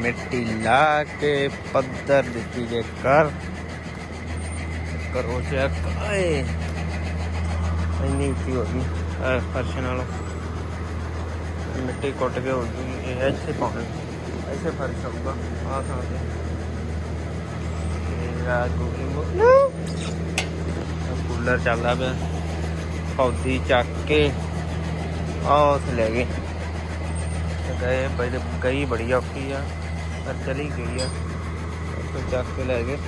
ਮਿੱਟੀ ਲਾ ਕੇ ਪੱਧਰ ਦਿੱਤੀ ਜੇ ਕਰ ਕਰੋ ਚੈੱਕ ਏ ਇੰਨੀ ਉੱਚੀ ਹੋ ਗਈ ਇਹ ਫਰਸ਼ ਨਾਲੋਂ ਮਿੱਟੀ ਕੁੱਟ ਕੇ ਹੋ ਗਈ ਇਹ ਇੱਥੇ ਪਾਉਣੀ ਇੱਥੇ ਫਰਸ਼ ਹੋਊਗਾ ਆਹ ਥਾਂ ਤੇ ਇਹ ਆ ਗੂਗਲ ਕੂਲਰ ਚੱਲਦਾ ਪਿਆ ਪੌਦੀ ਚੱਕ ਕੇ ਆ ਉੱਥੇ ਚਲੀ ਗਈ ਆ। ਉੱਥੇ ਚੱਕ ਕੇ ਲੈ ਗਏ।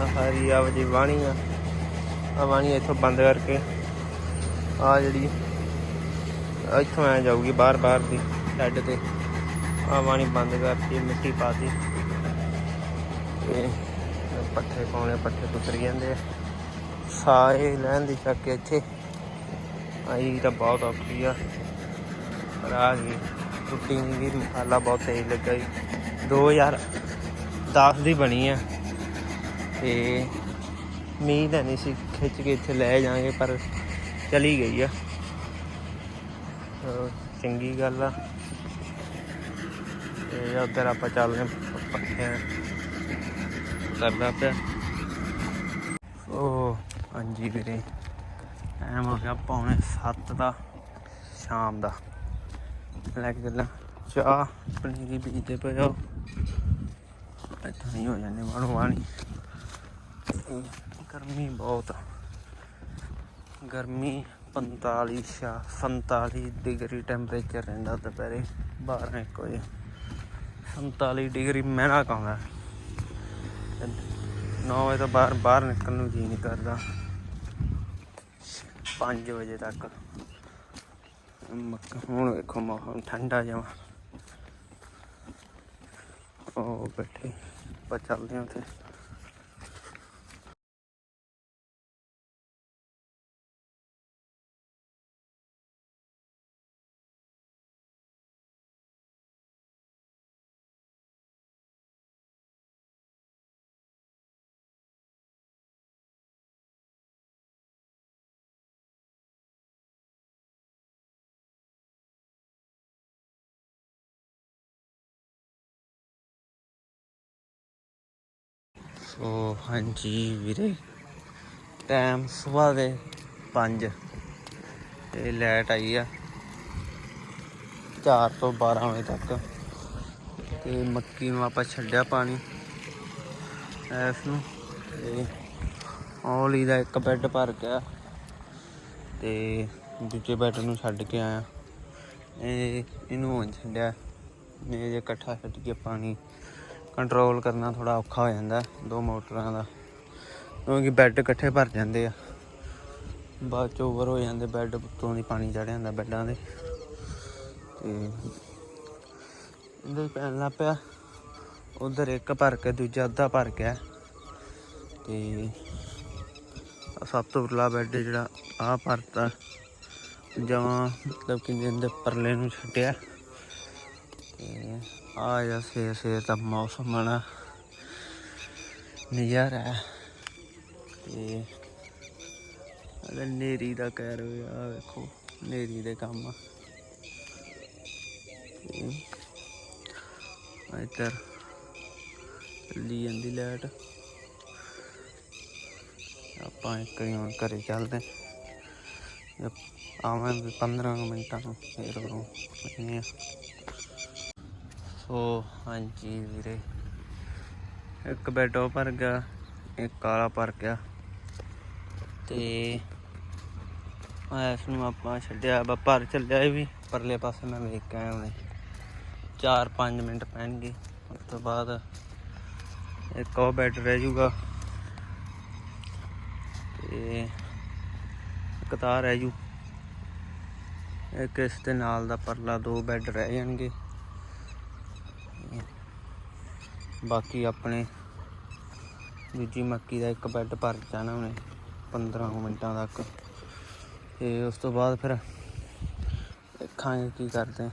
ਆ ਹਰੀ ਆ ਵਜੀ ਵਾਣੀ ਆ। ਆ ਵਾਣੀ ਇੱਥੋਂ ਬੰਦ ਕਰਕੇ ਆ ਜਿਹੜੀ ਇੱਥੋਂ ਆ ਜਾਊਗੀ ਬਾਹਰ ਬਾਹਰ ਦੀ ਛੱਡ ਤੇ। ਆ ਵਾਣੀ ਬੰਦ ਕਰਕੇ ਮਿੱਟੀ ਪਾਤੀ। ਤੇ ਪੱਠੇ ਪਾਉਣੇ, ਪੱਠੇ ਕੁਤਰ ਜਾਂਦੇ ਆ। ਸਾਰੇ ਲੈਣ ਦੀ ਚੱਕ ਕੇ ਇੱਥੇ। ਆਈ ਤਾਂ ਬਹੁਤ ਔਖੀ ਆ। ਪਰ ਆ ਗਈ। ਟੁੱਟੀ ਨਹੀਂ ਗਈ, ਮਸਾਲਾ ਬਹੁਤ ਤੇਜ਼ ਲੱਗਾ ਜੀ। 2010 ਦੀ ਬਣੀ ਆ। ਤੇ ਮੀਂਹ ਤਾਂ ਨਹੀਂ ਸੀ ਖਿੱਚ ਕੇ ਇੱਥੇ ਲੈ ਜਾਾਂਗੇ ਪਰ ਚਲੀ ਗਈ ਆ। ਚੰਗੀ ਗੱਲ ਆ। ਤੇ ਉਧਰ ਆਪਾਂ ਚੱਲਦੇ ਹਾਂ ਪੱਖੇ ਕਰਦਾ ਪਿਆ। ਉਹ ਹਾਂਜੀ ਵੀਰੇ ਐਮ ਹੋ ਗਿਆ ਪੌਣੇ 7 ਦਾ, ਸ਼ਾਮ ਦਾ। ਲੈ ਕੇ ਚੱਲਾਂ। ਚਾਹ ਪਨੀਰੀ ਬੀਜਦੇ ਪਏ ਹੋ ਹੀ ਹੋ ਜਾਂਦੇ ਮਾਣੋ ਮਾਣੀ ਗਰਮੀ ਬਹੁਤ ਗਰਮੀ 45 ਛਾ 47 ਡਿਗਰੀ ਟੈਂਪਰੇਚਰ ਰਹਿੰਦਾ ਦੁਪਹਿਰੇ 12 ਇੱਕ ਵਜੇ 47 ਡਿਗਰੀ ਮਹਿਣਾ ਕਾਉਂਦਾ 9 ਵਜੇ ਤੋਂ ਬਾਹਰ ਬਾਹਰ ਨਿਕਲਣ ਨੂੰ ਜੀ ਨਹੀਂ ਕਰਦਾ। 5 ਵਜੇ ਤੱਕ। ਮੱਕ- ਹੁਣ ਵੇਖੋ ਮੌਸਮ ਠੰਡਾ ਜਮਾ ਉਹ ਬੈਠੇ ਆਪਾਂ ਚੱਲਦੇ ਹਾਂ ਉੱਥੇ। ਸੋ ਹਾਂਜੀ ਵੀਰੇ ਟਾਈਮ ਸਵੇਰ ਦੇ 5 ਤੇ ਲਾਈਟ ਆਈ ਆ 4 ਤੋਂ 12 ਵਜੇ ਤੱਕ ਤੇ ਮੱਕੀ ਨੂੰ ਆਪਾਂ ਛੱਡਿਆ ਪਾਣੀ ਇਸ ਨੂੰ ਤੇ ਔਲੀ ਦਾ ਇੱਕ ਬੈੱਡ ਭਰ ਗਿਆ ਤੇ ਦੂਜੇ ਬੈੱਡ ਨੂੰ ਛੱਡ ਕੇ ਆਇਆ। ਇਹ ਇਹਨੂੰ ਹੁਣ ਛੱਡਿਆ। ਇਹ ਜੇ ਇਕੱਠਾ ਛੱਡ ਕੇ ਪਾਣੀ ਕੰਟਰੋਲ ਕਰਨਾ ਥੋੜਾ ਔਖਾ ਹੋ ਜਾਂਦਾ, ਦੋ ਮੋਟਰਾਂ ਦਾ। ਕਿਉਂਕਿ ਬੈੱਡ ਇਕੱਠੇ ਭਰ ਜਾਂਦੇ ਆ। ਬਾਅਦ ਚ ਓਵਰ ਹੋ ਜਾਂਦੇ ਬੈੱਡ ਉੱਤੋਂ ਦੀ ਪਾਣੀ ਚੜ ਜਾਂਦਾ ਬੈੱਡਾਂ ਦੇ। ਤੇ ਇਹਦੇ ਪੈਣ ਲੱਗ ਪਿਆ। ਉਧਰ ਇੱਕ ਭਰ ਕੇ, ਦੂਜਾ ਅੱਧਾ ਭਰ ਗਿਆ ਤੇ ਸਭ ਤੋਂ ਉਰਲਾ ਬੈੱਡ ਜਿਹੜਾ ਆ ਭਰਤਾ। ਜਮਾਂ ਮਤਲਬ ਕਿ ਜਿੰਦੇ ਪਰਲੇ ਨੂੰ ਛੱਡਿਆ। ਤੇ ਆ ਜਾ ਸੇ ਸੇ ਦਾ ਮੌਸਮ ਬਣਾ ਨਜ਼ਾਰਾ ਹੈ। ਤੇ ਅਗਰ ਨੇਰੀ ਦਾ ਕਹਿ ਰਹੇ ਆ, ਵੇਖੋ, ਨੇਰੀ ਦੇ ਕੰਮ। ਤੇ ਇੱਧਰ ਚੱਲੀ ਜਾਂਦੀ ਲਾਈਟ। ਆਪਾਂ ਇੱਕ ਵਾਰੀ ਹੁਣ ਘਰੇ ਚੱਲਦੇ। ਹਾਂ। ਆਵਾਂਗੇ 15 ਮਿੰਟਾਂ ਨੂੰ, ਫੇਰ ਉਰੋਂ ਨਿਕਲਦੇ ਸੋ ਹਾਂਜੀ ਵੀਰੇ। ਇੱਕ ਬੈਡ ਉਹ ਭਰ ਗਿਆ, ਇੱਕ ਕਾਲਾ ਭਰ ਗਿਆ। ਤੇ ਇਸ ਨੂੰ ਆਪਾਂ ਛੱਡਿਆ, ਬਾ ਭਰ ਚੱਲਿਆ ਇਹ ਵੀ। ਪਰਲੇ ਪਾਸੇ ਮੈਂ ਵੇਖ ਕੇ ਆਇਆ ਹੁਣੇ। 4-5 ਮਿੰਟ ਪੈਣਗੇ, ਉਸ ਤੋਂ ਬਾਅਦ ਇੱਕ ਉਹ ਬੈੱਡ ਰਹਿ ਜਾਊਗਾ। ਤੇ ਇੱਕ ਰਹਿ ਜੂ। ਇੱਕ ਇਸ ਦੇ ਨਾਲ ਦਾ ਪਰਲਾ ਦੋ ਬੈੱਡ ਰਹਿ ਜਾਣਗੇ। ਬਾਕੀ ਆਪਣੇ ਦੂਜੀ ਮੱਕੀ ਦਾ ਇੱਕ ਬੈੱਡ ਭਰ ਜਾਣਾ ਉਹਨੇ 15 ਮਿੰਟਾਂ ਤੱਕ। ਤੇ ਉਸ ਤੋਂ ਬਾਅਦ ਫਿਰ ਦੇਖਾਂਗੇ ਕੀ ਕਰਦੇ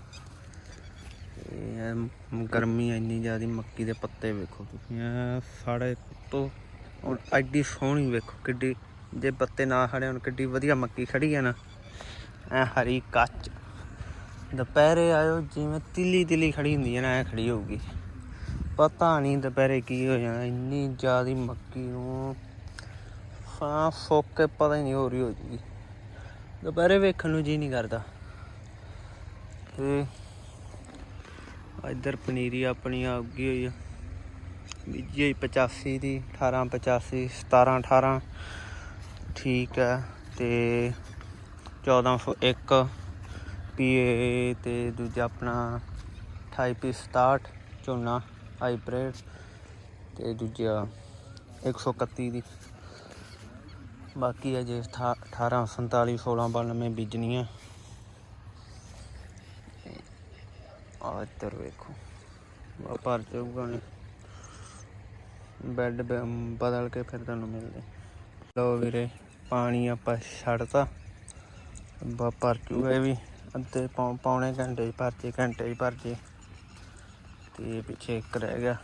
ਇਹ ਗਰਮੀ ਇੰਨੀ ਜ਼ਿਆਦੀ ਮੱਕੀ ਦੇ ਪੱਤੇ ਵੇਖੋ ਤੁਸੀਂ ਇਹ ਸਾੜੇ ਤੋਂ ਔਰ ਐਡੀ ਸੋਹਣੀ ਵੇਖੋ ਕਿੱਡੀ, ਜੇ ਪੱਤੇ ਨਾ ਖੜੇ ਹੁਣ ਕਿੱਡੀ ਵਧੀਆ ਮੱਕੀ ਖੜੀ ਹੈ ਨਾ, ਐ ਹਰੀ ਕੱਚ। ਦੁਪਹਿਰੇ ਆਇਓ, ਜਿਵੇਂ ਤਿੱਲੀ ਤਿੱਲੀ ਖੜੀ ਹੁੰਦੀ ਹੈ ਨਾ, ਐ ਖੜੀ ਹੋਊਗੀ। ਪਤਾ ਨਹੀਂ ਦੁਪਹਿਰੇ ਕੀ ਹੋ ਜਾਣਾ, ਇੰਨੀ ਜ਼ਿਆਦੀ ਮੱਕੀ ਨੂੰ। ਸਾਹ ਸੁੱਕ ਕੇ ਪਤਾ ਹੀ ਨਹੀਂ ਹੋ ਰਹੀ ਹੋ ਜੀ ਦੁਪਹਿਰੇ ਵੇਖਣ ਨੂੰ ਜੀ ਨਹੀਂ ਕਰਦਾ। ਤੇ ਇੱਧਰ ਪਨੀਰੀ ਆਪਣੀ ਆ ਉੱਗੀ ਹੋਈ ਆ। ਬੀਜੀ ਹੋਈ 85 ਦੀ 18 85 17 18 ਠੀਕ ਹੈ ਤੇ 1401 ਪੀਏ ਤੇ ਦੂਜਾ ਆਪਣਾ 28 ਪੀ 67 ਝੋਨਾ। ਹਾਈਬ੍ਰਿਡ ਤੇ ਦੂਜਾ 131 ਦੀ। ਬਾਕੀ ਅਜੇ 18 47 16 92 ਬੀਜਣੀਆਂ। ਆ ਇੱਧਰ ਵੇਖੋ। ਆ ਭਰ ਜਾਊਗਾ ਨੇ ਬੈੱਡ ਬਦਲ ਕੇ ਫਿਰ ਤੁਹਾਨੂੰ ਮਿਲਦੇ। ਲਓ ਵੀਰੇ, ਪਾਣੀ ਆਪਾਂ ਛੱਡਤਾ। ਬਾ, ਭਰ ਜੂਗਾ ਇਹ ਵੀ। ਅੱਧੇ ਪੌ- ਪੌਣੇ ਘੰਟੇ 'ਚ ਭਰ ਜੇ, ਘੰਟੇ 'ਚ ਭਰ ਜੇ। ਤੇ ਪਿੱਛੇ ਇੱਕ ਰਹਿ ਗਿਆ।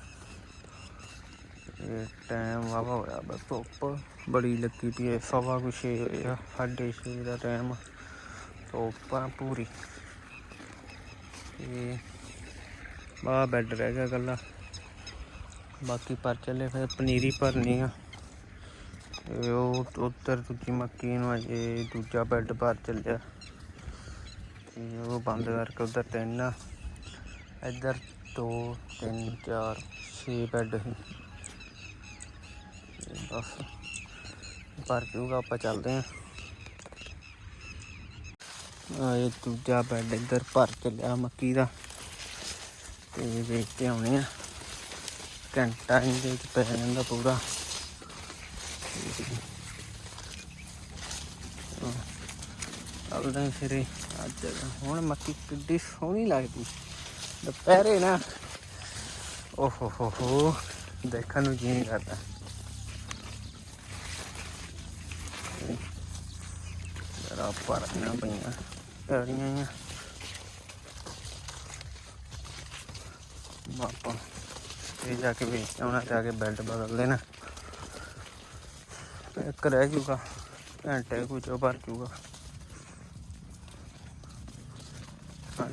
ਇਹ ਟਾਈਮ ਵਾਵਾ ਹੋਇਆ, ਬਸ ਧੁੱਪ ਬੜੀ ਲੱਗੀ ਪਈ ਹੈ, ਸਵਾ ਕੁ ਛੇ ਹੋਏ ਆ, ਸਾਢੇ ਛੇ ਦਾ ਟਾਈਮ ਧੁੱਪ ਆ ਪੂਰੀ। ਤੇ ਬਾਹ ਬੈੱਡ ਰਹਿ ਗਿਆ ਗੱਲਾ ਬਾਕੀ ਪਰ ਚੱਲੇ ਫਿਰ ਪਨੀਰੀ ਭਰਨੀ ਆ। ਉਹ ਉੱਧਰ ਦੂਜੀ ਮੱਕੀ ਨੂੰ ਅਜੇ ਦੂਜਾ ਬੈੱਡ ਭਰ ਚੱਲਿਆ। ਤੇ ਉਹ ਬੰਦ ਕਰਕੇ ਉਧਰ ਤਿੰਨ ਇੱਧਰ ਦੋ, ਤਿੰਨ, ਚਾਰ, ਛੇ ਬੈੱਡ ਸੀ। ਬਸ ਭਰ ਜੂਗਾ ਆਪਾਂ ਚੱਲਦੇ ਆ ਆ ਇਹ ਦੂਜਾ ਬੈੱਡ ਇੱਧਰ ਭਰ ਚੱਲਿਆ ਮੱਕੀ ਦਾ। ਤੇ ਵੇਖ ਕੇ ਆਉਣੇ ਆ। ਘੰਟਾ ਇਹਦੇ ਵਿੱਚ ਪੈ ਜਾਂਦਾ ਪੂਰਾ। ਚੱਲਦੇ ਫਿਰ ਅੱਜ ਹੁਣ ਮੱਕੀ ਕਿੱਡੀ ਸੋਹਣੀ ਲੱਗਦੀ। ਦੁਪਹਿਰੇ ਨਾ। ਓਹੋ ਹੋ ਹੋ ਦੇਖਣ ਨੂੰ ਜੀ ਨਹੀਂ ਕਰਦਾ। ਜਰਾ ਪਰਨਾ ਪਈਆਂ ਕਰੀਆਂ ਆ। ਮਾਪਾ ਤੇ ਜਾ ਕੇ ਵੇਚ ਆਉਣਾ ਜਾ ਕੇ ਬੈਲਟ ਬਦਲ ਲੈਣਾ ਇੱਕ ਰਹਿ ਜੂਗਾ, ਘੰਟੇ ਕੁ ਚੋਂ ਭਰ ਜੂਗਾ।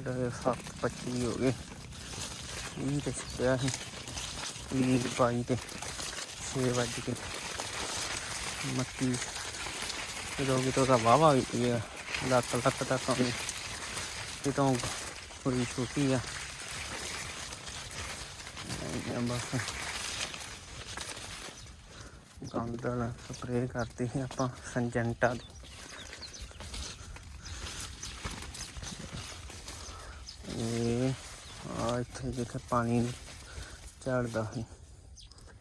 ਸਾਡੇ ਸੱਤ ਪੱਚੀ ਹੋ ਗਏ। ਇਹ ਤੇ ਛਿਆ ਸੀ। ਵੀਹ ਬਾਈ ਤੇ 6 ਵੱਜ ਕੇ ਮੱਕੀ ਜਦੋਂ ਕਿਤੋਂ ਤਾਂ ਵਾਵਾ ਹੋਈ ਪਈ ਆ। ਲੱਕ ਲੱਕ ਤੱਕ ਆਉਂਦੀ ਤੋਂ ਥੋੜੀ ਛੋਟੀ ਆ। ਬਸ ਬਸ ਦਾ ਸਪਰੇਅ ਕਰਤੀ ਸੀ ਆਪਾਂ, ਸੰਜੈਂਟਾ ਦੀ। ਇਹ ਆ ਇੱਥੇ ਜਿੱਥੇ ਪਾਣੀ ਝੜਦਾ ਸੀ।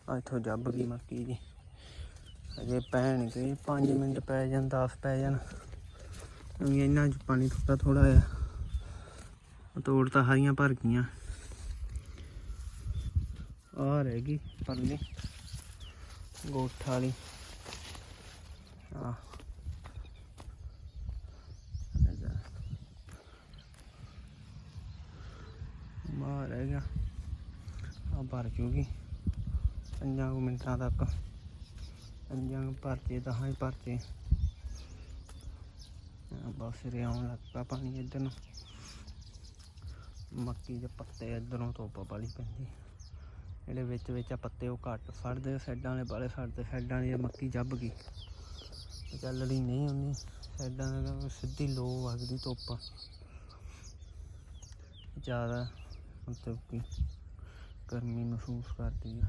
ਆ ਇੱਥੋਂ ਜੱਬ ਗਈ ਮੱਕੀ ਜੀ ਅਜੇ ਪੈਣ ਗਈ। 5 ਮਿੰਟ ਪੈ ਜਾਣ 10 ਪੈ ਜਾਣ। ਵੀ ਇਹਨਾਂ ਚ ਪਾਣੀ ਥੋੜਾ ਥੋੜਾ ਆ। ਤੋੜ ਤਾਂ ਹਰੀਆਂ ਭਰ ਗਈਆਂ। ਆ ਰਹਿ ਗਈ ਪਰਲੀ। ਗੋਠ ਵਾਲੀ। ਆ ਮਾਰ ਰਹਿ ਗਿਆ ਆ ਭਰ ਜੂਗੀ। ਪੰਜਾਂ ਕੁ ਮਿੰਟਾਂ ਤੱਕ। ਪੰਜਾਂ ਕੁ ਭਰਚੇ ਦਹਾਂ ਹੀ ਭਰਚੇ ਬਸ ਰੇ ਆਉਣ ਲੱਗ ਪਿਆ ਪਾਣੀ ਇੱਧਰ ਨੂੰ। ਮੱਕੀ ਦੇ ਪੱਤੇ ਇੱਧਰੋਂ ਧੁੱਪ ਵਾਲੀ ਪੈਂਦੀ। ਜਿਹੜੇ ਵਿੱਚ ਵਿੱਚ ਆ ਪੱਤੇ ਉਹ ਘੱਟ ਫੜਦੇ ਸਾਈਡਾਂ ਵਾਲੇ ਬਾਲੇ ਫੜਦੇ ਸਾਈਡਾਂ ਵਾਲੀ ਮੱਕੀ ਜੱਬ ਗਈ। ਚੱਲਣੀ ਨਹੀਂ ਹੁੰਦੀ ਸਾਈਡਾਂ ਦਾ ਸਿੱਧੀ ਲੋ ਵਗਦੀ ਧੁੱਪ। ਜ਼ਿਆਦਾ ਮਤਲਬ ਕਿ ਗਰਮੀ ਮਹਿਸੂਸ ਕਰਦੀ ਆ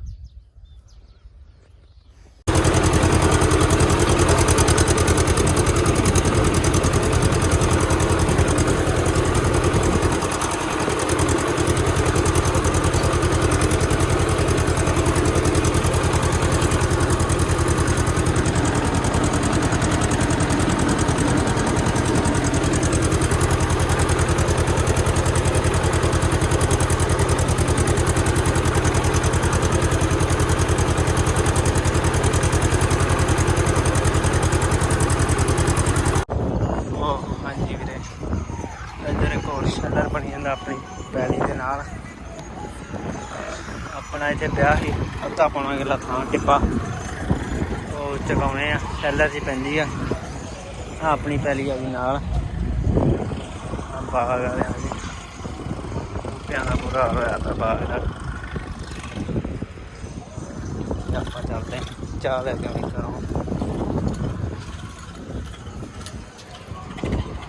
ਉਹ ਹਾਂਜੀ ਵੀਰੇ ਇੱਧਰ ਇੱਕ ਹੋਰ ਸ਼ੈਲਰ ਬਣੀ ਜਾਂਦਾ ਆਪਣੀ ਪੈਲੀ ਦੇ ਨਾਲ ਆਪਣਾ ਇੱਥੇ ਵਿਆਹ ਸੀ। ਅੱਧਾ ਪਾਉਣਾ ਕਿੱਲਾ ਥਾਂ ਟਿੱਪਾ ਉਹ ਚਗਾਉਣੇ ਆ ਸ਼ੈਲਰ 'ਚ ਪੈਂਦੀ ਆ। ਆਪਣੀ ਪੈਲੀ ਆ ਵੀ ਨਾਲ। ਆਹ ਬਾਗ ਵਾਲਿਆਂ ਦੀ ਬੂਟਿਆਂ ਦਾ ਬੁਰਾ ਹੋਇਆ ਤਾਂ ਬਾਗ ਦਾ। ਆਪਾਂ ਚੱਲਦੇ ਹਾਂ। ਚਾਹ ਲੈ ਕੇ ਆਉਣੀ ਕਰੋ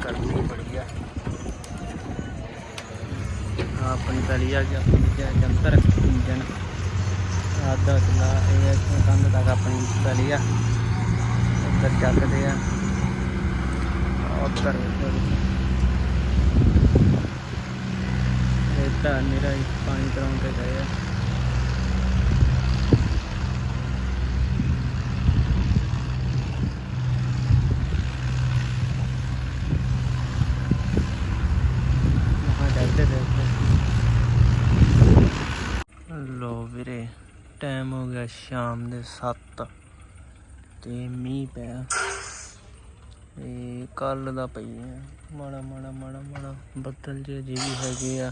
ਗਰਮੀ ਬੜੀ ਆ। ਆਪਣੀ ਪੈਲੀ ਆ ਗਿਆ ਜੰਤਰ ਇੰਜਨ ਆਦਾ ਚਲਾ ਇਹ ਇੱਥੋਂ ਕੰਧ ਤੱਕ ਆਪਣੀ ਪਹਿਲੀ ਆ। ਉੱਧਰ ਚੱਕਦੇ ਆ। ਉੱਧਰ ਇਹ ਤਾਂ ਮੇਰਾ ਹੀ ਪਾਣੀ ਕਰਾਉਣ ਤੇ ਗਏ ਆ ਮਹਾ ਡਰਦੇ ਦੇਖਦੇ ਲੋ ਵੀਰੇ ਟਾਈਮ ਹੋ ਗਿਆ ਸ਼ਾਮ ਦੇ 7 ਤੇ ਮੀਂਹ ਪਿਆ। ਇਹ ਕੱਲ ਦਾ ਪਈ ਹੈ ਮਾੜਾ ਮਾੜਾ ਮਾੜਾ ਮਾੜਾ ਬੱਦਲ ਜਿਹੇ ਜਿਹੇ ਵੀ ਹੈਗੇ ਆ।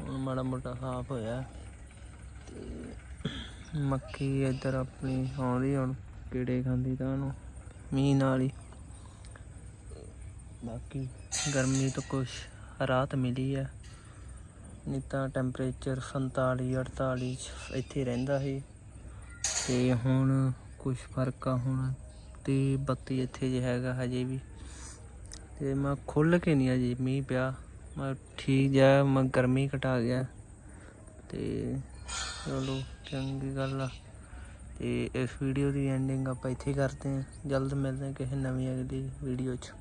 ਹੁਣ ਮਾੜਾ ਮੋਟਾ ਸਾਫ਼ ਹੋਇਆ। ਤੇ ਮੱਕੀ ਇੱਧਰ ਆਪਣੀ ਆਉਂਦੀ ਹੁਣ ਕੀੜੇ ਖਾਂਦੀ ਤਾਂ ਉਹਨੂੰ, ਮੀਂਹ ਨਾਲ ਹੀ। ਬਾਕੀ ਗਰਮੀ ਤੋਂ ਕੁਛ ਰਾਹਤ ਮਿਲੀ ਆ। ਨਹੀਂ ਤਾਂ ਟੈਂਪਰੇਚਰ 47 48 ਚ ਇੱਥੇ ਰਹਿੰਦਾ ਸੀ। ਤੇ ਹੁਣ ਕੁਝ ਫ਼ਰਕ ਆ ਹੁਣ ਤੇ 32 ਇੱਥੇ ਜੇ ਹੈਗਾ ਹਜੇ ਵੀ। ਤੇ ਮੈਂ ਖੁੱਲ ਕੇ ਨਹੀਂ ਅਜੇ ਮੀਂਹ ਪਿਆ। ਮੈਂ ਠੀਕ ਜਾ ਮੈਂ ਗਰਮੀ ਘਟਾ ਗਿਆ। ਤੇ ਚਲੋ ਚੰਗੀ ਗੱਲ ਆ। ਤੇ ਇਸ ਵੀਡੀਓ ਦੀ ਐਂਡਿੰਗ ਆਪਾਂ ਇੱਥੇ ਕਰਦੇ ਹਾਂ। ਜਲਦ ਮਿਲਦੇ ਹਾਂ ਕਿਸੇ ਨਵੀਂ ਅਗਲੀ ਵੀਡੀਓ 'ਚ।